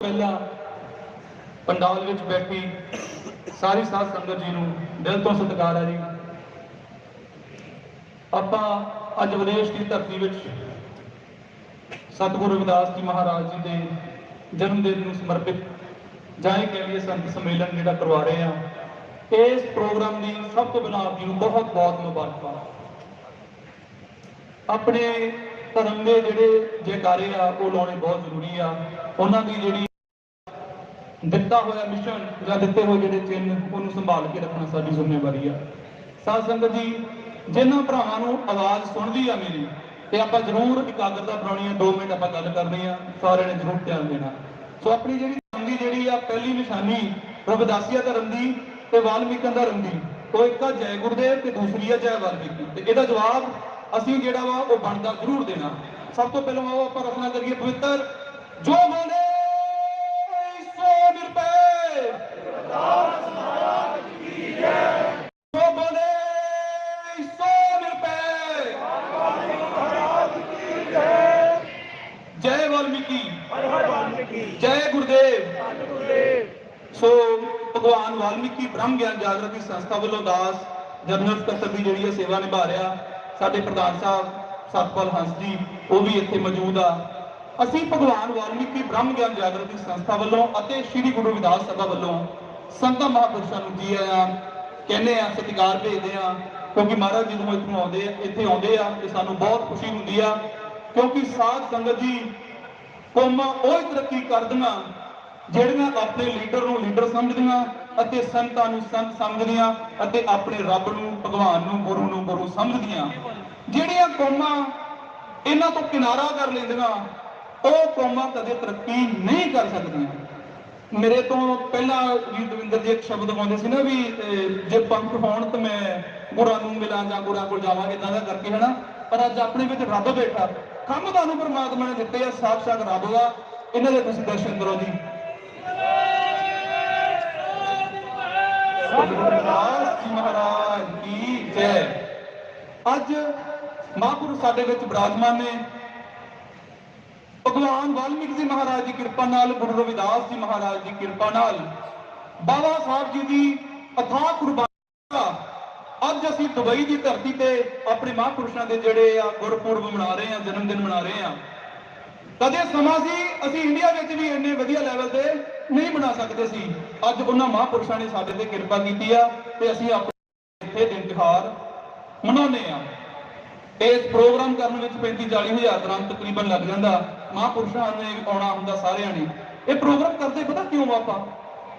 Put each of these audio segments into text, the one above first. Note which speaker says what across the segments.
Speaker 1: ਪਹਿਲਾਂ ਪੰਡਾਲ ਵਿੱਚ ਬੈਠੀ ਸਾਰੀ ਸਾਧ ਸੰਗਤ ਜੀ ਨੂੰ ਦਿਲ ਤੋਂ ਸਤਿਕਾਰ ਹੈ ਜੀ। ਆਪਾਂ ਅੱਜ ਵਿਦੇਸ਼ ਦੀ ਧਰਤੀ ਵਿੱਚ ਸਤਿਗੁਰੂ ਰਵਿਦਾਸ ਜੀ ਮਹਾਰਾਜ ਜੀ ਦੇ ਜਨਮ ਦਿਨ ਨੂੰ ਸਮਰਪਿਤ ਜਾਂ ਇਹ ਕਹਿ ਲਈਏ ਸੰਤ ਸੰਮੇਲਨ ਜਿਹੜਾ ਕਰਵਾ ਰਹੇ ਆ ਇਸ ਪ੍ਰੋਗਰਾਮ ਦੀ ਸਭ ਤੋਂ ਪਹਿਲਾਂ ਆਪ ਜੀ ਨੂੰ ਬਹੁਤ ਬਹੁਤ ਮੁਬਾਰਕਾਂ। ਆਪਣੇ ਧਰਮ ਦੇ ਜਿਹੜੇ ਜੈਕਾਰੇ ਆ, ਉਹ ਲਾਉਣੇ ਬਹੁਤ ਜ਼ਰੂਰੀ ਆ। ਉਹਨਾਂ ਦੀ ਜਿਹੜੀ ਦਿੱਤਾ ਹੋਇਆ ਮਿਸ਼ਨ ਜਾਂ ਦਿੱਤੇ ਹੋਏ ਜਿਹੜੇ ਚਿੰਨ੍ਹ ਉਹਨੂੰ ਸੰਭਾਲ ਕੇ ਰੱਖਣਾ ਸਾਡੀ ਜ਼ਿੰਮੇਵਾਰੀ ਆ। ਸਾਧ ਸੰਗਤ ਜੀ, ਜਿਨ੍ਹਾਂ ਭਰਾਵਾਂ ਨੂੰ ਆਵਾਜ਼ ਸੁਣਦੀ ਆ ਮੇਰੀ, ਤੇ ਆਪਾਂ ਜ਼ਰੂਰ ਇਕਾਗਰਤਾ ਬਣਾਉਣੀ ਆ 2 ਮਿੰਟ ਆਪਾਂ ਗੱਲ ਕਰਨੀ ਆ, ਸਾਰਿਆਂ ਨੇ ਜ਼ਰੂਰ ਧਿਆਨ ਦੇਣਾ। ਸੋ ਆਪਣੀ ਜਿਹੜੀ ਧਰਮ ਜਿਹੜੀ ਆ, ਪਹਿਲੀ ਨਿਸ਼ਾਨੀ ਰਵਿਦਾਸੀਆ ਧਰਮ ਦੀ ਤੇ ਵਾਲਮੀਕਾਂ ਧਰਮ ਦੀ, ਉਹ ਇੱਕ ਆ ਜੈ ਗੁਰਦੇਵ ਤੇ ਦੂਸਰੀ ਆ ਜੈ ਵਾਲਮੀਕੀ। ਤੇ ਇਹਦਾ ਜਵਾਬ ਅਸੀਂ ਜਿਹੜਾ ਵਾ, ਉਹ ਬਣਦਾ ਜ਼ਰੂਰ ਦੇਣਾ। ਸਭ ਤੋਂ ਪਹਿਲਾਂ ਆਓ ਆਪਾਂ ਰਚਨਾ ਕਰੀਏ ਪਵਿੱਤਰ। ਜੋ ਬੋਲੇ ਜੋ ਬੋਲੇ ਸੋ ਨਿਰਭੈ ਜੈ ਵਾਲਮੀਕੀ ਜੈ ਗੁਰਦੇਵ ਸੋ ਭਗਵਾਨ ਵਾਲਮੀਕੀ ਬ੍ਰਹਮ ਗਿਆਨ ਜਾਗਰਤੀ ਸੰਸਥਾ ਵੱਲੋਂ ਦਾਸ ਜਨਰਲ ਸਕੱਤਰ ਦੀ ਜਿਹੜੀ ਹੈ ਸੇਵਾ ਨਿਭਾ ਰਿਹਾ ਸਾਡੇ ਪ੍ਰਧਾਨ ਸਾਹਿਬ ਸਤਪਾਲ ਹੰਸ ਜੀ ਉਹ ਵੀ ਇੱਥੇ ਮੌਜੂਦ ਆ ਅਸੀਂ ਭਗਵਾਨ ਵਾਲਮੀਕੀ ਬ੍ਰਹਮ ਗਿਆਨ ਜਾਗਰਤੀ ਸੰਸਥਾ ਵੱਲੋਂ ਅਤੇ ਸ੍ਰੀ ਗੁਰੂ ਰਵਿਦਾਸ ਸਭਾ ਵੱਲੋਂ ਸੰਤਾਂ ਮਹਾਂਪੁਰਸ਼ਾਂ ਨੂੰ ਜੀ ਆਇਆਂ, ਕਹਿੰਦੇ ਆ, ਸਤਿਕਾਰ ਭੇਜਦੇ ਆ, ਕਿਉਂਕਿ ਮਹਾਰਾਜ ਜਦੋਂ ਇੱਥੋਂ ਆਉਂਦੇ ਆ, ਇੱਥੇ ਆਉਂਦੇ ਆ, ਤੇ ਸਾਨੂੰ ਬਹੁਤ ਖੁਸ਼ੀ ਹੁੰਦੀ ਆ, ਕਿਉਂਕਿ ਸਾਧ ਸੰਗਤ ਜੀ ਕੌਮਾਂ ਉਹ ਤਰੱਕੀ ਕਰਦੀਆਂ, ਜਿਹੜੀਆਂ ਆਪਣੇ ਲੀਡਰ ਨੂੰ ਲੀਡਰ ਸਮਝਦੀਆਂ ਅਤੇ ਸੰਤਾਂ ਨੂੰ ਸੰਤ ਸਮਝਦੀਆਂ ਅਤੇ ਆਪਣੇ ਰੱਬ ਨੂੰ, ਭਗਵਾਨ ਨੂੰ, ਗੁਰੂ ਨੂੰ, ਗੁਰੂ ਸਮਝਦੀਆਂ। ਜਿਹੜੀਆਂ ਕੌਮਾਂ ਇਹਨਾਂ ਤੋਂ ਕਿਨਾਰਾ ਕਰ ਲੈਂਦੀਆਂ, ਉਹ ਕੌਮਾਂ ਕਦੇ ਤਰੱਕੀ ਨਹੀਂ ਕਰ ਸਕਦੀਆਂ। ਮੇਰੇ ਤੋਂ ਪਹਿਲਾਂ ਜੀ ਦਵਿੰਦਰ ਜੀ ਇੱਕ ਸ਼ਬਦ ਗਾਉਂਦੇ ਸੀ ਨਾ ਵੀ ਜੇ ਪੰਖ ਹੋਣ ਤਾਂ ਮੈਂ ਗੁਰਾਂ ਨੂੰ ਮਿਲਾਂ ਜਾਂ ਗੁਰਾਂ ਕੋਲ ਜਾਵਾਂਗੇ ਇਦਾਂ ਦਾ ਕਰਕੇ, ਹਨਾ? ਪਰ ਅੱਜ ਆਪਣੇ ਵਿੱਚ ਰੱਬ ਬੈਠਾ। ਕੰਮ ਤੁਹਾਨੂੰ ਪਰਮਾਤਮਾ ਨੇ ਦਿੱਤੇ ਆ ਸਾਖਸ਼ਾਤ ਰੱਬ ਦਾ। ਇਹਨਾਂ ਦੇ ਤੁਸੀਂ ਦਰਸ਼ਨ ਕਰੋ ਜੀ। ਸਤਿਗੁਰੂ ਜੀ ਮਹਾਰਾਜ ਕੀ ਜੈ। ਅੱਜ ਮਹਾਂਪੁਰਖ ਸਾਡੇ ਵਿੱਚ ਬਰਾਜਮਾਨ ਨੇ। ਭਗਵਾਨ ਵਾਲਮੀਕ ਜੀ ਮਹਾਰਾਜ ਦੀ ਕਿਰਪਾ ਨਾਲ, ਗੁਰੂ ਰਵਿਦਾਸ ਜੀ ਮਹਾਰਾਜ ਦੀ ਕਿਰਪਾ ਨਾਲ, ਬਾਬਾ ਸਾਹਿਬ ਜੀ ਦੀ ਅਥਾਹ ਕੁਰਬਾਨੀ ਦਾ ਅੱਜ ਅਸੀਂ ਦੁਬਈ ਦੀ ਧਰਤੀ ਤੇ ਆਪਣੇ ਮਹਾਂਪੁਰਸ਼ਾਂ ਦੇ ਜਿਹੜੇ ਆ ਗੁਰਪੁਰਬ ਮਨਾ ਰਹੇ ਆ ਜਨਮ ਦਿਨ ਮਨਾ ਰਹੇ ਆ। ਕਦੇ ਸਮਾਂ ਸੀ, ਅਸੀਂ ਇੰਡੀਆ ਵਿੱਚ ਵੀ ਇੰਨੇ ਵਧੀਆ ਲੈਵਲ ਤੇ ਨਹੀਂ ਬਣਾ ਸਕਦੇ ਸੀ। ਅੱਜ ਉਹਨਾਂ ਮਹਾਂਪੁਰਸ਼ਾਂ ਨੇ ਸਾਡੇ ਤੇ ਕਿਰਪਾ ਕੀਤੀ ਆ ਤੇ ਅਸੀਂ ਆਪਣੇ ਇੱਥੇ ਦਿਨ ਤਿਉਹਾਰ ਮਨਾਉਂਦੇ ਆ। ਇਸ ਪ੍ਰੋਗਰਾਮ ਕਰਨ ਵਿੱਚ 35 40 ਹਜ਼ਾਰ ਦਰਾਂ ਤਕਰੀਬਨ ਲੱਗ ਜਾਂਦਾ। ਮਹਾਂਪੁਰਸ਼ਾਂ ਨੇ ਆਉਣਾ ਹੁੰਦਾ ਸਾਰਿਆਂ ਨੇ। ਇਹ ਪ੍ਰੋਗਰਾਮ ਕਰਦੇ ਪਤਾ ਕਿਉਂ ਆਪਾਂ?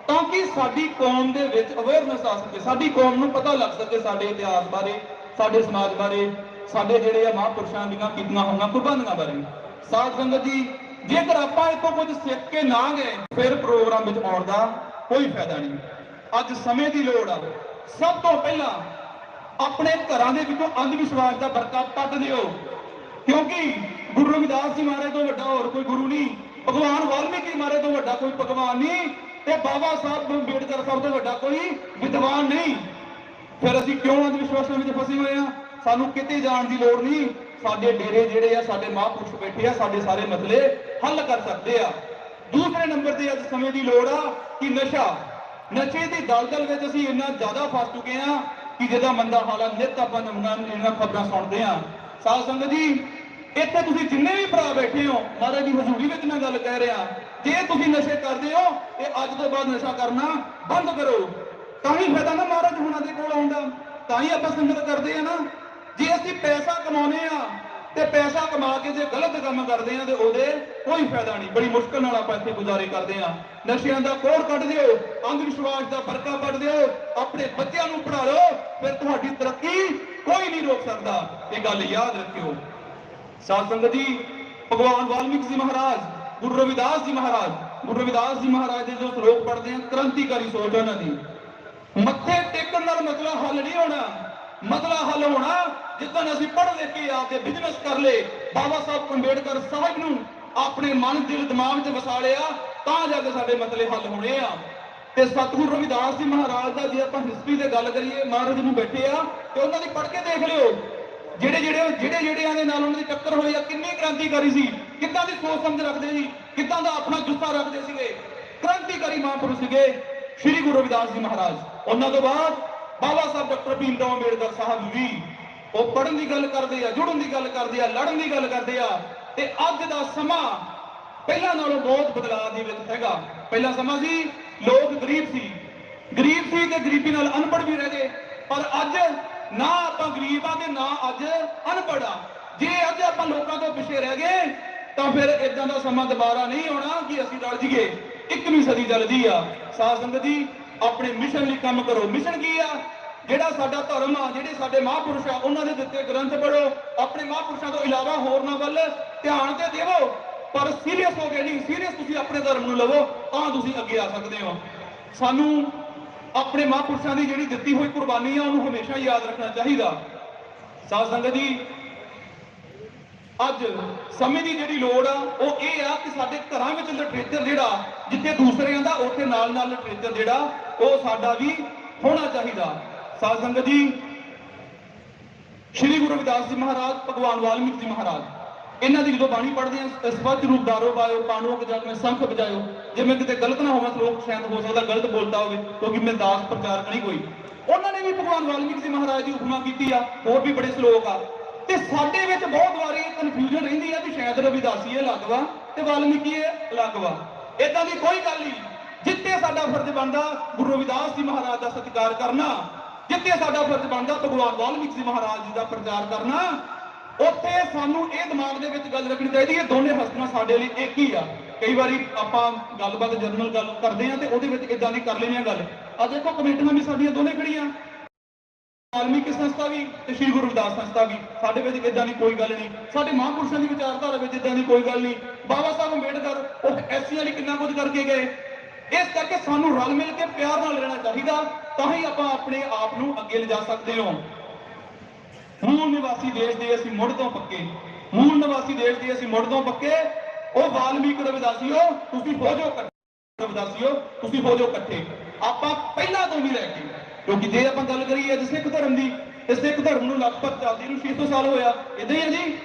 Speaker 1: ਤਾਂ ਕਿ ਸਾਡੀ ਕੌਮ ਦੇ ਵਿੱਚ ਅਵੇਅਰਨੈਸ ਆ ਸਕੇ। ਸਾਡੀ ਕੌਮ ਨੂੰ ਪਤਾ ਲੱਗ ਸਕੇ ਸਾਡੇ ਇਤਿਹਾਸ ਬਾਰੇ, ਸਾਡੇ ਸਮਾਜ ਬਾਰੇ, ਸਾਡੇ ਜਿਹੜੇ ਆ ਮਹਾਂਪੁਰਸ਼ਾਂ ਦੀਆਂ ਕੀਤੀਆਂ ਹੋਈਆਂ ਕੁਰਬਾਨੀਆਂ ਬਾਰੇ। ਸਾਧ ਸੰਗਤ ਜੀ, ਜੇਕਰ ਆਪਾਂ ਇਤੋਂ ਕੁਝ ਸਿੱਖ ਕੇ ਨਾ ਗਏ, ਫਿਰ ਪ੍ਰੋਗਰਾਮ ਵਿੱਚ ਆਉਣ ਦਾ ਕੋਈ ਫਾਇਦਾ ਨਹੀਂ। ਅੱਜ ਸਮੇਂ ਦੀ ਲੋੜ ਆ। ਸਭ ਤੋਂ ਪਹਿਲਾਂ ਆਪਣੇ ਘਰਾਂ ਦੇ ਵਿੱਚੋਂ ਅੰਧ ਵਿਸ਼ਵਾਸ ਦਾ ਵਰਕਾ ਪੱਟ ਦਿਓ। ਕਿਉਂਕਿ ਗੁਰੂ ਰਵਿਦਾਸ ਜੀ ਮਹਾਰਾਜ ਤੋਂ ਵੱਡਾ ਹੋਰ ਕੋਈ ਗੁਰੂ ਨਹੀਂ। ਭਗਵਾਨ ਵਾਲਮੀਕੀ ਮਹਾਰਾਜ ਤੋਂ ਵੱਡਾ ਕੋਈ ਭਗਵਾਨ ਨਹੀਂ ਤੇ ਬਾਬਾ ਸਾਹਿਬ ਅੰਬੇਡਕਰ ਸਾਹਿਬ ਤੋਂ ਵੱਡਾ ਕੋਈ ਵਿਦਵਾਨ ਨਹੀਂ। ਫਿਰ ਅਸੀਂ ਕਿਉਂ ਅੰਧ ਵਿਸ਼ਵਾਸਾਂ ਵਿੱਚ ਫਸੇ ਹੋਏ ਆ ਸਾਨੂੰ ਕਿਤੇ ਜਾਣ ਦੀ ਲੋੜ ਨਹੀਂ। ਸਾਡੇ ਡੇਰੇ ਜਿਹੜੇ ਆ, ਸਾਡੇ ਮਹਾਂਪੁਰਸ਼ ਬੈਠੇ ਆ, ਸਾਡੇ ਸਾਰੇ ਮਸਲੇ ਹੱਲ ਕਰ ਸਕਦੇ ਆ। ਦੂਸਰੇ ਨੰਬਰ ਤੇ ਅੱਜ ਸਮੇਂ ਦੀ ਲੋੜ ਆ ਕਿ ਨਸ਼ਾ, ਨਸ਼ੇ ਦੀ ਦਲਦਲ ਵਿੱਚ ਅਸੀਂ ਇੰਨਾ ਜ਼ਿਆਦਾ ਫਸ ਚੁੱਕੇ ਆ ਕਿ ਜਿਹਦਾ ਮੰਦਾ ਹਾਲ ਨਿਤ ਆਪਾਂ ਨਵੀਆਂ ਇਹਨਾਂ ਖਬਰਾਂ ਸੁਣਦੇ ਆ ਸਾਧ ਸੰਗਤ ਜੀ, ਇੱਥੇ ਤੁਸੀਂ ਜਿੰਨੇ ਵੀ ਭਰਾ ਬੈਠੇ ਹੋ, ਮਹਾਰਾਜ ਦੀ ਹਜ਼ੂਰੀ ਵਿੱਚ ਮੈਂ ਗੱਲ ਕਹਿ ਰਿਹਾ, ਜੇ ਤੁਸੀਂ ਨਸ਼ੇ ਕਰਦੇ ਹੋ, ਤੇ ਅੱਜ ਤੋਂ ਬਾਅਦ ਨਸ਼ਾ ਕਰਨਾ ਬੰਦ ਕਰੋ। ਤਾਂ ਹੀ ਫਾਇਦਾ ਨਾ ਮਹਾਰਾਜ ਹੁਣਾਂ ਦੇ ਕੋਲ ਆਉਂਦਾ ਤਾਂ ਹੀ ਆਪਾਂ ਸੰਗਤ ਕਰਦੇ ਆ ਨਾ। ਜੇ ਅਸੀਂ ਪੈਸਾ ਕਮਾਉਨੇ ਆ ਤੇ ਪੈਸਾ ਕਮਾ ਕੇ ਜੇ ਗਲਤ ਕੰਮ ਕਰਦੇ ਆ ਤੇ ਉਹਦੇ ਕੋਈ ਫਾਇਦਾ ਨਹੀਂ। ਬੜੀ ਮੁਸ਼ਕਲ ਨਾਲ ਆਪਾਂ ਇੱਥੇ ਗੁਜ਼ਾਰੇ ਕਰਦੇ ਆ। ਨਸ਼ਿਆਂ ਦਾ ਕੋੜ ਕੱਢ ਦਿਓ ਅੰਧ ਵਿਸ਼ਵਾਸ ਦਾ ਵਰਕਾ ਕੱਢ ਦਿਓ, ਆਪਣੇ ਬੱਚਿਆਂ ਨੂੰ ਪੜ੍ਹਾ ਲਓ, ਫਿਰ ਤੁਹਾਡੀ ਤਰੱਕੀ ਕੋਈ ਨਹੀਂ ਰੋਕ ਸਕਦਾ। ਇਹ ਗੱਲ ਯਾਦ ਰੱਖਿਓ। ਸਾਧ ਸੰਗਤ ਜੀ, ਭਗਵਾਨ ਵਾਲਮੀਕ ਜੀ ਮਹਾਰਾਜ, ਗੁਰੂ ਰਵਿਦਾਸ ਜੀ ਮਹਾਰਾਜ, ਗੁਰੂ ਰਵਿਦਾਸ ਜੀ ਮਹਾਰਾਜ ਦੇ ਜੋ ਸ਼ਲੋਕ ਪੜ੍ਹਦੇ ਆ, ਕ੍ਰਾਂਤੀਕਾਰੀ ਸੋਚ ਉਹਨਾਂ ਦੀ। ਮੱਥੇ ਟੇਕਣ ਨਾਲ ਮਸਲਾ ਹੱਲ ਨਹੀਂ ਹੋਣਾ। ਮਸਲਾ ਹੱਲ ਹੋਣਾ, ਜਿੱਦਾਂ ਅਸੀਂ ਪੜ੍ਹ ਲਿਖ ਕੇ ਆਪਦੇ ਬਿਜ਼ਨਸ ਕਰ ਲਏ, ਬਾਬਾ ਸਾਹਿਬ ਅੰਬੇਡਕਰ ਸਾਹਿਬ ਨੂੰ ਆਪਣੇ ਮਨ, ਦਿਲ, ਦਿਮਾਗ 'ਚ ਵਸਾ ਲਿਆ, ਤਾਂ ਜਾ ਕੇ ਸਾਡੇ ਮਸਲੇ ਹੱਲ ਹੋਣੇ ਆ। ਤੇ ਸਤਿਗੁਰੂ ਰਵਿਦਾਸ ਜੀ ਮਹਾਰਾਜ ਦਾ ਜੇ ਆਪਾਂ ਹਿਸਟਰੀ ਤੇ ਗੱਲ ਕਰੀਏ, ਮਹਾਰਾਜ ਨੂੰ ਬੈਠੇ ਆ, ਤੇ ਉਹਨਾਂ ਦੀ ਪੜ੍ਹ ਕੇ ਦੇਖ ਲਿਓ। ਜਿਹੜੇ ਜਿਹੜੇ ਜਿਹੜੇ, ਜਿਹੜਿਆਂ ਦੇ ਨਾਲ ਉਹਨਾਂ ਦੀ ਟੱਕਰ ਹੋਈ ਆ, ਕਿੰਨੀ ਕ੍ਰਾਂਤੀਕਾਰੀ ਸੀ, ਕਿੱਦਾਂ ਦੀ ਸੋਚ ਸਮਝ ਰੱਖਦੇ ਸੀ, ਕਿੱਦਾਂ ਦਾ ਆਪਣਾ ਜੁੱਸਾ ਰੱਖਦੇ ਸੀਗੇ। ਕ੍ਰਾਂਤੀਕਾਰੀ ਮਹਾਂਪੁਰਸ਼ ਸੀਗੇ, ਸ੍ਰੀ ਗੁਰੂ ਰਵਿਦਾਸ ਜੀ ਮਹਾਰਾਜ। ਉਹਨਾਂ ਤੋਂ ਬਾਅਦ ਬਾਬਾ ਸਾਹਿਬ ਡਾਕਟਰ ਭੀਮ ਰਾਓ ਅੰਬੇਡਕਰ ਸਾਹਿਬ ਵੀ ਉਹ ਪੜਨ ਦੀ ਗੱਲ ਕਰਦੇ ਆ, ਜੁੜਨ ਦੀ ਗੱਲ ਕਰਦੇ ਆ, ਲੜਨ ਦੀ ਗੱਲ ਕਰਦੇ ਆ ਤੇ ਅੱਜ ਦਾ ਸਮਾਂ ਪਹਿਲਾਂ ਨਾਲੋਂ ਬਹੁਤ ਬਦਲਾਅ ਦੇ ਵਿੱਚ ਹੈਗਾ। ਪਹਿਲਾਂ ਸਮਾਂ ਸੀ ਲੋਕ ਗਰੀਬ ਸੀ। ਗਰੀਬ ਸੀ ਤੇ ਗਰੀਬੀ ਨਾਲ ਅਨਪੜ੍ਹ ਵੀ ਰਹਿ ਗਏ। ਪਰ ਅੱਜ ਨਾ ਆਪਾਂ ਗਰੀਬ ਆ ਤੇ ਨਾ ਅੱਜ ਅਨਪੜ੍ਹ ਆ। ਜੇ ਅੱਜ ਆਪਾਂ ਲੋਕਾਂ ਤੋਂ ਪਿੱਛੇ ਰਹਿ ਗਏ, ਤਾਂ ਫਿਰ ਇਦਾਂ ਦਾ ਸਮਾਂ ਦੁਬਾਰਾ ਨਹੀਂ ਆਉਣਾ ਕਿ ਅਸੀਂ ਰਲ ਜੀਏ। 21ਵੀਂ ਸਦੀ ਚੱਲਦੀ ਆ। ਸਾਧ ਸੰਗਤ ਜੀ ਆਪਣੇ ਮਿਸ਼ਨ ਲਈ ਕੰਮ ਕਰੋ। ਮਿਸ਼ਨ ਕੀ ਆ? ਜਿਹੜਾ ਸਾਡਾ ਧਰਮ ਆ, ਜਿਹੜੇ ਸਾਡੇ ਮਹਾਂਪੁਰਸ਼ ਆ, ਉਹਨਾਂ ਦੇ ਦਿੱਤੇ ਗ੍ਰੰਥ ਪੜੋ ਆਪਣੇ ਮਹਾਂਪੁਰਸ਼ਾਂ ਤੋਂ ਇਲਾਵਾ ਹੋਰਨਾਂ ਵੱਲ ਧਿਆਨ ਤੇ ਦੇਵੋ। ਪਰ ਸੀਰੀਅਸ ਹੋ ਕੇ ਨਹੀਂ ਸੀਰੀਅਸ ਤੁਸੀਂ ਆਪਣੇ ਧਰਮ ਨੂੰ ਲਵੋ, ਤਾਂ ਤੁਸੀਂ ਅੱਗੇ ਆ ਸਕਦੇ ਹੋ। ਸਾਨੂੰ ਆਪਣੇ ਮਹਾਂਪੁਰਸ਼ਾਂ ਦੀ ਜਿਹੜੀ ਦਿੱਤੀ ਹੋਈ ਕੁਰਬਾਨੀ ਆ, ਉਹਨੂੰ ਹਮੇਸ਼ਾ ਯਾਦ ਰੱਖਣਾ ਚਾਹੀਦਾ। ਸਾਧ ਸੰਗਤ ਜੀ, ਅੱਜ ਸਮੇਂ ਦੀ ਜਿਹੜੀ ਲੋੜ ਆ ਆ ਕਿ ਸਾਡੇ ਘਰਾਂ ਵਿੱਚ ਲਿਟਰੇਚਰ ਜਿਹੜਾ ਜਿੱਥੇ ਦੂਸਰਿਆਂ ਦਾ ਉੱਥੇ ਨਾਲ ਨਾਲ ਲਿਟਰੇਚਰ ਜਿਹੜਾ, ਉਹ ਸਾਡਾ ਵੀ ਹੋਣਾ ਚਾਹੀਦਾ। ਸਾਧ ਸੰਗਤ ਜੀ, ਸ਼੍ਰੀ ਗੁਰੂ ਰਵਿਦਾਸ ਜੀ ਮਹਾਰਾਜ, ਭਗਵਾਨ ਵਾਲਮੀਕ ਜੀ ਮਹਾਰਾਜ, ਇਹਨਾਂ ਦੀ ਜਦੋਂ ਬਾਣੀ ਪੜ੍ਹਦੇ ਆ ਸਪਸ਼ਟ ਰੂਪ ਦਾਰੋ ਬਾਇਓ ਪਾਣੋ ਕੇ ਜਗ ਮੈਂ ਸੰਖ ਵਜਾਇਓ, ਜੇ ਮੈਂ ਕਿਤੇ ਗਲਤ ਨਾ ਹੋਵਾਂ, ਸ਼ਲੋਕ ਸ਼ਾਇਦ ਹੋ ਸਕਦਾ, ਗਲਤ ਬੋਲਦਾ ਹੋਵੇ, ਕਿਉਂਕਿ ਮੈਂ ਦਾਸ ਪ੍ਰਚਾਰਕ ਨਹੀਂ ਕੋਈ। ਉਹਨਾਂ ਨੇ ਵੀ ਭਗਵਾਨ ਵਾਲਮੀਕ ਜੀ ਮਹਾਰਾਜ ਦੀ ਉਪਮਾ ਕੀਤੀ ਆ, ਹੋਰ ਵੀ ਬੜੇ ਸ਼ਲੋਕ ਆ। ਤੇ ਸਾਡੇ ਵਿੱਚ ਬਹੁਤ ਵਾਰੀ ਕਨਫਿਊਜ਼ਨ ਰਹਿੰਦੀ ਆ ਵੀ ਸ਼ਾਇਦ ਰਵਿਦਾਸੀ ਇਹ ਅਲੱਗ ਤੇ ਵਾਲਮੀਕੀ ਅਲੱਗ ਵਾ। ਇਦਾਂ ਦੀ ਕੋਈ ਗੱਲ ਨਹੀਂ। ਜਿੱਤੇ ਸਾਡਾ ਫਰਜ਼ ਬਣਦਾ, ਗੁਰੂ ਰਵਿਦਾਸ ਜੀ ਮਹਾਰਾਜ ਦਾ ਸਤਿਕਾਰ ਕਰਨਾ, ਜਿੱਥੇ ਸਾਡਾ ਫਰਜ਼ ਬਣਦਾ, ਭਗਵਾਨ ਵਾਲਮੀਕ ਜੀ ਮਹਾਰਾਜ ਜੀ ਦਾ ਪ੍ਰਚਾਰ ਕਰਨਾ, ਉੱਥੇ ਸਾਨੂੰ ਇਹ ਦਿਮਾਗ ਦੇ ਵਿੱਚ ਗੱਲ ਰੱਖਣੀ ਚਾਹੀਦੀ ਹੈ, ਦੋਨੇ ਹਸਤੀਆਂ ਸਾਡੇ ਲਈ ਇੱਕ ਹੀ ਆ। ਕਈ ਵਾਰੀ ਆਪਾਂ ਗੱਲਬਾਤ ਜਨਰਲ ਗੱਲ ਕਰਦੇ ਆ ਤੇ ਉਹਦੇ ਵਿੱਚ ਇਦਾਂ ਦੀ ਕਰ ਲੈਂਦੇ ਆ ਗੱਲ। ਆ ਦੇਖੋ ਕਮੇਟੀਆਂ ਵੀ ਸਾਡੀਆਂ ਦੋਨੇ ਖੜੀਆਂ ਵਾਲਮੀਕੀ ਸੰਸਥਾ ਵੀ ਤੇ ਸ਼੍ਰੀ ਗੁਰੂ ਰਵਿਦਾਸ ਸੰਸਥਾ ਵੀ ਸਾਡੇ ਵਿੱਚ ਇਦਾਂ ਦੀ ਕੋਈ ਗੱਲ ਨਹੀਂ। ਸਾਡੇ ਮਹਾਂਪੁਰਸ਼ਾਂ ਦੀ ਵਿਚਾਰਧਾਰਾ ਵਿੱਚ ਇਦਾਂ ਦੀ ਕੋਈ ਗੱਲ ਨਹੀਂ। ਬਾਬਾ ਸਾਹਿਬ ਅੰਬੇਡਕਰ ਉਹ ਐਸੀ ਵਾਲੀ ਕਿੰਨਾ ਕੁਝ ਕਰਕੇ ਗਏ। ਇਸ ਕਰਕੇ ਸਾਨੂੰ ਰਲ ਮਿਲ ਕੇ ਪਿਆਰ ਨਾਲ ਰਹਿਣਾ ਚਾਹੀਦਾ। ਤਾਂ ਹੀ ਆਪਾਂ ਆਪਣੇ ਆਪ ਨੂੰ ਅੱਗੇ ਲਿਜਾ ਸਕਦੇ ਹਾਂ। ਮੂਲ ਨਿਵਾਸੀ ਦੇਸ਼ ਦੇ ਅਸੀਂ ਮੁੜ ਤੋਂ ਪੱਕੇ। ਮੂਲ ਨਿਵਾਸੀ ਦੇਸ਼ ਦੇ ਅਸੀਂ ਮੁੜ ਤੋਂ ਪੱਕੇ। ਉਹ ਵਾਲਮੀਕ ਰਵਿਦਾਸੀਓ, ਤੁਸੀਂ ਹੋ ਜਾਓ ਇਕੱਠੇ। ਰਵਿਦਾਸੀਓ, ਤੁਸੀਂ ਹੋ ਜਾਓ ਇਕੱਠੇ। ਆਪਾਂ ਪਹਿਲਾਂ ਤੋਂ ਵੀ ਲੈ ਕੇ ਕਿਉਂਕਿ ਜੇ ਆਪਾਂ ਗੱਲ ਕਰੀਏ ਅੱਜ ਸਿੱਖ ਧਰਮ ਦੀ ਤੇ ਸਿੱਖ ਧਰਮ ਨੂੰ ਲਗਭਗ ਚੱਲਦੀ ਨੂੰ 600 ਸਾਲ ਹੋਇਆ। ਇਦਾਂ ਹੀ ਹੈ ਜੀ?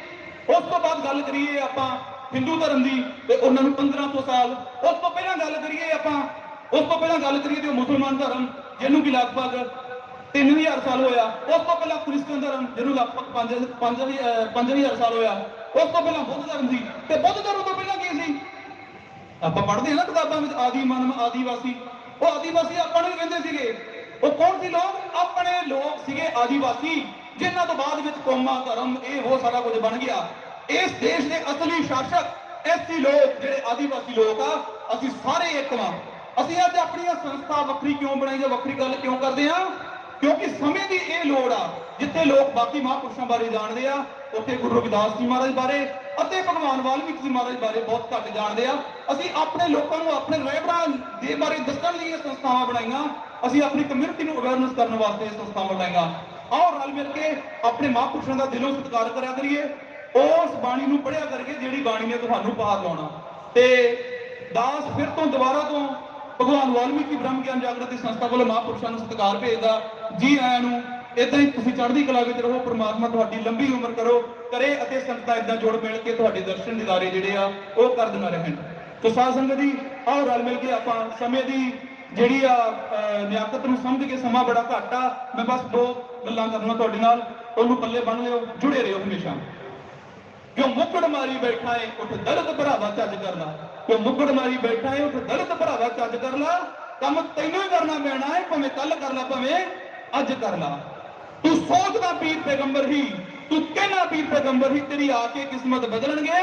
Speaker 1: ਉਸ ਤੋਂ ਬਾਅਦ ਗੱਲ ਕਰੀਏ ਆਪਾਂ ਹਿੰਦੂ ਧਰਮ ਦੀ ਤੇ ਉਹਨਾਂ ਨੂੰ 1500 ਸਾਲ। ਉਸ ਤੋਂ ਪਹਿਲਾਂ ਗੱਲ ਕਰੀਏ ਆਪਾਂ, ਉਸ ਤੋਂ ਪਹਿਲਾਂ ਗੱਲ ਕਰੀਏ ਤੇ ਮੁਸਲਮਾਨ ਧਰਮ, ਜਿਹਨੂੰ ਕਿ ਲਗਭਗ 3000 ਸਾਲ ਹੋਇਆ। ਉਸ ਤੋਂ ਪਹਿਲਾਂ ਕ੍ਰਿਸਚਨ ਧਰਮ, ਜਿਹਨੂੰ ਲਗਭਗ 5 5000 ਸਾਲ ਹੋਇਆ। ਉਸ ਤੋਂ ਪਹਿਲਾਂ ਬੁੱਧ ਧਰਮ ਸੀ। ਤੇ ਬੁੱਧ ਧਰਮ ਤੋਂ ਪਹਿਲਾਂ ਕੀ ਸੀ? ਆਪਾਂ ਪੜ੍ਹਦੇ ਹਾਂ ਨਾ ਕਿਤਾਬਾਂ ਵਿੱਚ ਆਦੀ ਮਨਮ ਆਦੀਵਾਸੀ। ਉਹ ਆਦੀਵਾਸੀ ਆਪਾਂ ਨੂੰ ਹੀ ਕਹਿੰਦੇ ਸੀਗੇ ਸੀ ਲੋਕ ਆਪਣੇ ਲੋਕ ਸੀਗੇ ਆਦੀਵਾਸੀ, ਜਿਨ੍ਹਾਂ ਤੋਂ ਬਾਅਦ ਵਿੱਚ ਕੌਮਾਂ ਧਰਮ ਇਹ ਉਹ ਸਾਰਾ ਕੁਝ ਬਣ ਗਿਆ। ਇਸ ਦੇਸ਼ ਦੇ ਅਸਲੀ ਸ਼ਾਸਕ ਐਸੀ ਲੋਕ, ਜਿਹੜੇ ਆਦੀਵਾਸੀ ਲੋਕ ਆ, ਅਸੀਂ ਸਾਰੇ ਇੱਕ ਵਾਂ। ਅਸੀਂ ਅੱਜ ਆਪਣੀਆਂ ਸੰਸਥਾ ਵੱਖਰੀ ਕਿਉਂ ਬਣਾਈ ਜਾਂ ਵੱਖਰੀ ਗੱਲ ਕਿਉਂ ਕਰਦੇ ਆ? ਕਿਉਂਕਿ ਸਮੇਂ ਦੀ ਇਹ ਲੋੜ ਆ, ਜਿੱਥੇ ਲੋਕ ਬਾਕੀ ਮਹਾਂਪੁਰਸ਼ਾਂ ਬਾਰੇ ਜਾਣਦੇ ਆ, ਉੱਥੇ ਗੁਰੂ ਰਵਿਦਾਸ ਜੀ ਮਹਾਰਾਜ ਬਾਰੇ ਅਤੇ ਭਗਵਾਨ ਵਾਲਮੀਕ ਜੀ ਮਹਾਰਾਜ ਬਾਰੇ ਬਹੁਤ ਘੱਟ ਜਾਣਦੇ ਆ। ਅਸੀਂ ਆਪਣੇ ਲੋਕਾਂ ਨੂੰ ਆਪਣੇ ਰਹਿਬਰਾਂ ਦੇ ਬਾਰੇ ਦੱਸਣ ਲਈ ਇਹ ਸੰਸਥਾਵਾਂ ਬਣਾਈਆਂ। ਅਸੀਂ ਆਪਣੀ ਕਮਿਊਨਿਟੀ ਨੂੰ ਅਵੇਅਰਨੈਸ ਕਰਨ ਵਾਸਤੇ ਸੰਸਥਾਵਾਂ ਬਣਾਈਆਂ। ਆਓ ਰਲ ਮਿਲ ਕੇ ਆਪਣੇ ਮਹਾਂਪੁਰਸ਼ਾਂ ਦਾ ਦਿਲੋਂ ਸਤਿਕਾਰ ਕਰਿਆ ਕਰੀਏ। ਉਸ ਬਾਣੀ ਨੂੰ ਪੜਿਆ ਕਰਕੇ ਜਿਹੜੀ ਬਾਣੀ ਨੇ ਤੁਹਾਨੂੰ ਪਾਰ ਲਾਉਣਾ। ਤੇ ਦਾਸ ਫਿਰ ਤੋਂ ਦੁਬਾਰਾ ਤੋਂ ਭਗਵਾਨ ਵਾਲਮੀਕੀ ਬ੍ਰਹਮ ਗਿਆਨ ਜਾਗਰਤੀ ਸੰਸਥਾ ਵੱਲੋਂ ਮਹਾਂਪੁਰਸ਼ਾਂ ਨੂੰ ਸਤਿਕਾਰ ਭੇਜਦਾ। ਜੀ ਆਇਆਂ ਨੂੰ ਇਦਾਂ ਹੀ ਤੁਸੀਂ ਚੜ੍ਹਦੀ ਕਲਾ ਵਿੱਚ ਰਹੋ, ਪ੍ਰਮਾਤਮਾ ਤੁਹਾਡੀ ਲੰਬੀ ਉਮਰ ਕਰੋ, ਕਰੇ ਅਤੇ ਸੰਗਤਾਂ ਇਦਾਂ ਜੁੜ ਮਿਲ ਕੇ ਤੁਹਾਡੇ ਦਰਸ਼ਨ ਦਿਦਾਰੇ ਜਿਹੜੇ ਆ, ਉਹ ਕਰ ਦਿੰਦਾ ਰਹਿਣ। ਤੋ ਸਾਧ ਸੰਗਤ ਜੀ, ਆਓ ਰਲ ਮਿਲ ਕੇ ਆਪਾਂ ਸਮੇਂ ਦੀ ਜਿਹੜੀ ਆ ਅਹ, ਨੂੰ ਸਮਝ ਕੇ ਸਮਾਂ ਬੜਾ ਘੱਟ ਆ ਮੈਂ ਬਸ ਦੋ ਗੱਲਾਂ ਕਰਨਾ ਤੁਹਾਡੇ ਨਾਲ ਉਹਨੂੰ ਪੱਲੇ ਬੰਨ ਲਿਓ ਜੁੜੇ ਰਹੋ ਹਮੇਸ਼ਾ। ਕਿਉਂ ਮੁੱਕੜ ਮਾਰੀ ਬੈਠਾ ਏ ਉੱਠ ਦਰਦ ਭਰਾਵਾ ਚੱਜ ਕਰ ਲਾ ਕਿਉਂ ਮੁੱਕੜ ਮਾਰੀ ਬੈਠਾ ਏ ਉੱਠ ਦਰਦ ਭਰਾਵਾ ਚੱਜ ਕਰ ਕੰਮ ਤੈਨੂੰ ਹੀ ਕਰਨਾ ਪੈਣਾ ਏ ਭਾਵੇਂ ਕੱਲ ਕਰ ਲਾ ਭਾਵੇਂ ਅੱਜ ਕਰ ਲਾ ਤੂੰ ਸੋਚਦਾ ਪੀਰ ਪੈਗੰਬਰ ਹੀ ਤੂੰ ਕਹਿਣਾ ਪੀਰ ਪੈਗੰਬਰ ਹੀ ਤੇਰੀ ਆ ਕੇ ਕਿਸਮਤ ਬਦਲਣਗੇ।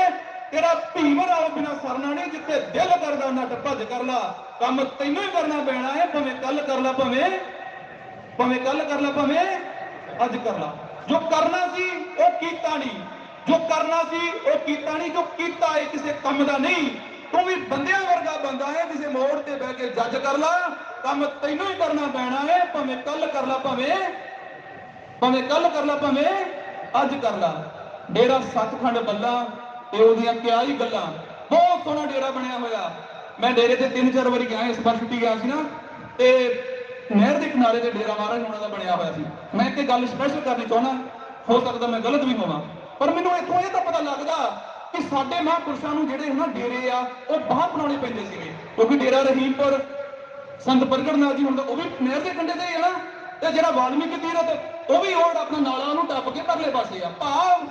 Speaker 1: ਤੇਰਾ ਭੀਮ ਰਾਵ ਬਿਨਾ ਸਰਨਾ ਨਹੀਂ, ਜਿੱਥੇ ਦਿਲ ਕਰਦਾ ਨੱਟ ਭੱਜ ਕਰ ਲਾ। ਕੰਮ ਤੈਨੂੰ ਹੀ ਕਰਨਾ ਪੈਣਾ ਏ ਭਾਵੇਂ ਕੱਲ ਕਰ ਲਾ, ਭਾਵੇਂ ਭਾਵੇਂ ਕੱਲ ਕਰ ਲਾ, ਭਾਵੇਂ ਅੱਜ ਕਰ ਲਾ। ਜੋ ਕਰਨਾ ਸੀ, ਉਹ ਕੀਤਾ ਨਹੀਂ। ਜੋ ਕਰਨਾ ਸੀ, ਉਹ ਕੀਤਾ ਨਹੀਂ। ਜੋ ਕੀਤਾ ਇਹ ਕਿਸੇ ਕੰਮ ਦਾ ਨਹੀਂ। ਤੂੰ ਵੀ ਬੰਦਿਆਂ ਵਰਗਾ ਬੰਦਾ ਹੈ, ਕਿਸੇ ਮੋੜ ਤੇ ਬਹਿ ਕੇ ਜੱਜ ਕਰ ਲਾ। ਕੰਮ ਤੈਨੂੰ ਹੀ ਕਰਨਾ ਪੈਣਾ ਹੈ, ਭਾਵੇਂ ਕੱਲ ਕਰ ਲਾ, ਭਾਵੇਂ ਭਾਵੇਂ ਕੱਲ ਕਰ ਲਾ, ਭਾਵੇਂ ਅੱਜ ਕਰ ਲਾ। ਡੇਰਾ ਸੱਚਖੰਡ ਬੱਲਾ ਤੇ ਉਹਦੀਆਂ ਕਿਆ ਹੀ ਗੱਲਾਂ। ਬਹੁਤ ਸੋਹਣਾ ਡੇਰਾ ਬਣਿਆ ਹੋਇਆ। ਮੈਂ ਡੇਰੇ ਤੇ ਤਿੰਨ ਚਾਰ ਵਾਰੀ ਗਿਆ, ਇਸ ਵਾਰ ਛੁੱਟੀ ਗਿਆ ਸੀ ਨਾ। ਤੇ ਨਹਿਰ ਦੇ ਕਿਨਾਰੇ ਤੇ ਡੇਰਾ ਮਹਾਰਾਜ ਹੋਣਾ ਦਾ ਬਣਿਆ ਹੋਇਆ ਸੀ। ਮੈਂ ਇੱਕ ਗੱਲ ਸਪੈਸ਼ਲ ਕਰਨੀ ਚਾਹੁੰਦਾ। ਹੋ ਸਕਦਾ ਮੈਂ ਗਲਤ ਵੀ ਹੋਵਾਂ। ਪਰ ਮੈਨੂੰ ਇੱਥੋਂ ਇਹ ਤਾਂ ਪਤਾ ਲੱਗਦਾ ਕਿ ਸਾਡੇ ਮਹਾਂਪੁਰਸ਼ਾਂ ਨੂੰ ਜਿਹੜੇ ਹਨਾ ਡੇਰੇ ਆ, ਉਹ ਬਾਹਰ ਬਣਾਉਣੇ ਪੈਂਦੇ ਸੀਗੇ। ਕਿਉਂਕਿ ਡੇਰਾ ਰਹੀਮਪੁਰ, ਸੰਤ ਪ੍ਰਗਟ ਨਾਥ ਜੀ ਹੁੰਦਾ, ਉਹ ਵੀ ਨਹਿਰ ਦੇ ਕੰਢੇ ਤੇ ਹੈ ਨਾ। ਤੇ ਜਿਹੜਾ ਵਾਲਮੀਕ ਤੀਰਥ, ਉਹ ਵੀ ਉਹ ਆਪਣਾ ਨਾਲਾ ਨੂੰ ਟੱਪ ਕੇ ਪਰਲੇ ਪਾਸੇ ਆ। ਭਾਵ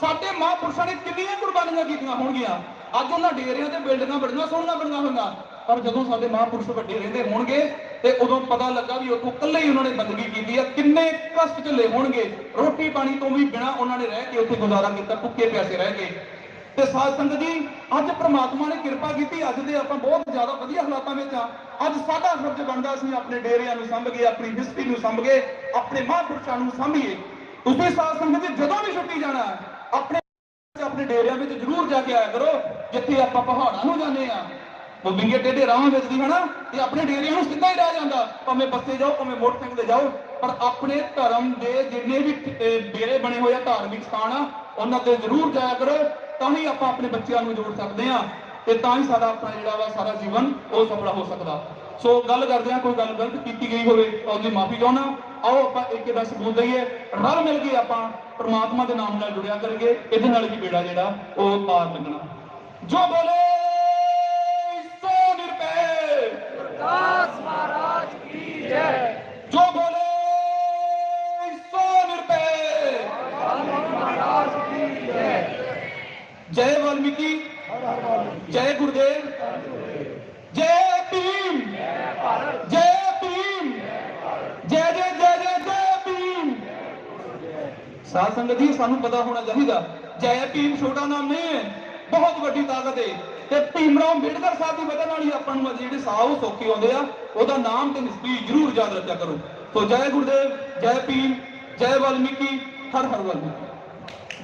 Speaker 1: ਸਾਡੇ ਮਹਾਂਪੁਰਸ਼ਾਂ ਨੇ ਕਿੰਨੀਆਂ ਕੁਰਬਾਨੀਆਂ ਕੀਤੀਆਂ ਹੋਣਗੀਆਂ। ਅੱਜ ਉਹਨਾਂ ਡੇਰਿਆਂ ਤੇ ਬਿਲਡਿੰਗਾਂ ਬੜੀਆਂ ਸੋਹਣੀਆਂ ਬਣੀਆਂ ਹੋਈਆਂ। ਪਰ ਜਦੋਂ ਸਾਡੇ ਮਹਾਂਪੁਰਸ਼ ਵੱਡੇ ਰਹਿੰਦੇ ਹੋਣਗੇ, ਤੇ ਉਦੋਂ ਪਤਾ ਲੱਗਾ ਵੀ ਉੱਥੋਂ ਇਕੱਲੇ ਹੀ ਉਹਨਾਂ ਨੇ ਬੰਦਗੀ ਕੀਤੀ ਆ। ਕਿੰਨੇ ਕਸ਼ਟ ਝੱਲੇ ਹੋਣਗੇ। ਰੋਟੀ ਪਾਣੀ ਤੋਂ ਵੀ ਬਿਨਾ ਉਹਨਾਂ ਨੇ ਰਹਿ ਕੇ ਉੱਥੇ ਗੁਜ਼ਾਰਾ ਕੀਤਾ, ਭੁੱਖੇ ਪਿਆਸੇ ਰਹਿ ਕੇ। ਤੇ ਸਾਧ ਸੰਗਤ ਜੀ, ਅੱਜ ਪ੍ਰਮਾਤਮਾ ਨੇ ਕਿਰਪਾ ਕੀਤੀ, ਅੱਜ ਦੇ ਆਪਾਂ ਬਹੁਤ ਜ਼ਿਆਦਾ ਵਧੀਆ ਹਾਲਾਤਾਂ ਵਿੱਚ ਆ। ਅੱਜ ਸਾਡਾ ਫਰਜ਼ ਬਣਦਾ ਸੀ, ਆਪਣੇ ਡੇਰਿਆਂ ਨੂੰ ਸੰਭਗੇ ਆਪਣੀ ਹਿਸਟਰੀ ਨੂੰ ਸੰਭਗੇ ਆਪਣੇ ਮਹਾਂਪੁਰਸ਼ਾਂ ਨੂੰ ਸੰਭੀਏ। ਤੁਸੀਂ ਸਾਧ ਸੰਗਤ ਜੀ, ਜਦੋਂ ਵੀ ਛੁੱਟੀ ਜਾਣਾ ਆਪਣੇ ਆਪਣੇ ਡੇਰਿਆਂ ਵਿੱਚ ਜ਼ਰੂਰ ਜਾ ਕੇ ਆਇਆ ਕਰੋ, ਜਿੱਥੇ ਆਪਾਂ ਪਹਾੜਾਂ ਨੂੰ ਜਾਂਦੇ ਆ ਉਹ ਵਿੰਗੇ ਟੇਢੇ ਰਾਹਾਂ ਵਿੱਚ ਦੀ ਹਨਾ? ਤੇ ਆਪਣੇ ਡੇਰਿਆਂ ਨੂੰ ਸਿੱਧਾ ਹੀ ਰਹਿ ਜਾਂਦਾ। ਭਾਵੇਂ ਬੱਸੇ ਜਾਓ, ਭਾਵੇਂ ਮੋਟਰਸਾਈਕਲ ਤੇ ਜਾਓ, ਪਰ ਆਪਣੇ ਧਰਮ ਦੇ ਜਿੰਨੇ ਵੀ ਡੇਰੇ ਬਣੇ ਹੋਏ ਆ, ਧਾਰਮਿਕ ਸਥਾਨ ਆ, ਉਹਨਾਂ ਤੇ ਜ਼ਰੂਰ ਜਾਇਆ ਕਰੋ, ਤਾਂ ਹੀ ਆਪਾਂ ਆਪਣੇ ਬੱਚਿਆਂ ਨੂੰ ਜੋੜ ਸਕਦੇ ਆ ਤੇ ਤਾਂ ਹੀ ਸਾਡਾ ਆਪਣਾ ਜਿਹੜਾ ਵਾ ਸਾਰਾ ਜੀਵਨ ਉਹ ਸਫਲਾ ਹੋ ਸਕਦਾ। ਸੋ ਗੱਲ ਕਰਦੇ ਆ ਕੋਈ ਗੱਲ ਗਲਤ ਕੀਤੀ ਗਈ ਹੋਵੇ ਤਾਂ ਉਹਦੀ ਮਾਫੀ ਚਾਹੁੰਦਾ। ਆਓ ਆਪਾਂ ਇੱਕ ਦਾ ਸਬੂਤ ਦਈਏ। ਰਲ ਮਿਲ ਕੇ ਆਪਾਂ ਪਰਮਾਤਮਾ ਦੇ ਨਾਮ ਨਾਲ ਜੁੜਿਆ ਕਰਨਗੇ ਇਹਦੇ ਨਾਲ ਹੀ ਬੇੜਾ ਜਿਹੜਾ ਉਹ ਪਾਰ ਲੱਗਣਾ ਜੋ ਬੋਲੇ ਸੋ ਨਿਰਪੈ
Speaker 2: ਗੁਰਦਾਸ ਮਹਾਰਾਜ ਕੀ ਜੈ।
Speaker 1: ਜੋ ਬੋਲੇ ਸੋ ਨਿਰਪੈ
Speaker 2: ਗੁਰਦਾਸ ਮਹਾਰਾਜ ਕੀ
Speaker 1: ਜੈ। ਜੈ ਵਾਲਮੀਕੀ ਜੈ ਗੁਰਦੇਵ। ਜੈ ਸਾਧ ਸੰਗਤ ਜੀ, ਸਾਨੂੰ ਪਤਾ ਹੋਣਾ ਚਾਹੀਦਾ। ਜੈ ਭੀਮ ਛੋਟਾ ਨਾਮ ਨਹੀਂ ਹੈ, ਬਹੁਤ ਵੱਡੀ ਤਾਕਤ ਹੈ। ਤੇ ਭੀਮ ਭੀਮਰਾਓ ਅੰਬੇਡਕਰ ਸਾਹਿਬ ਦੀ ਵਜ੍ਹਾ ਨਾਲ ਹੀ ਆਪਾਂ ਨੂੰ ਜਿਹੜੇ ਸਾਹ ਉਹ ਸੌਖੇ ਆਉਂਦੇ ਆ, ਉਹਦਾ ਨਾਮ ਤੇ ਨਿਸਬੀ ਜ਼ਰੂਰ ਯਾਦ ਰੱਖਿਆ ਕਰੋ। ਸੋ ਜੈ ਗੁਰਦੇਵ, ਜੈ ਭੀਮ, ਜੈ ਵਾਲਮੀਕੀ, ਹਰ ਹਰ ਵਾਲਮੀਕੀ।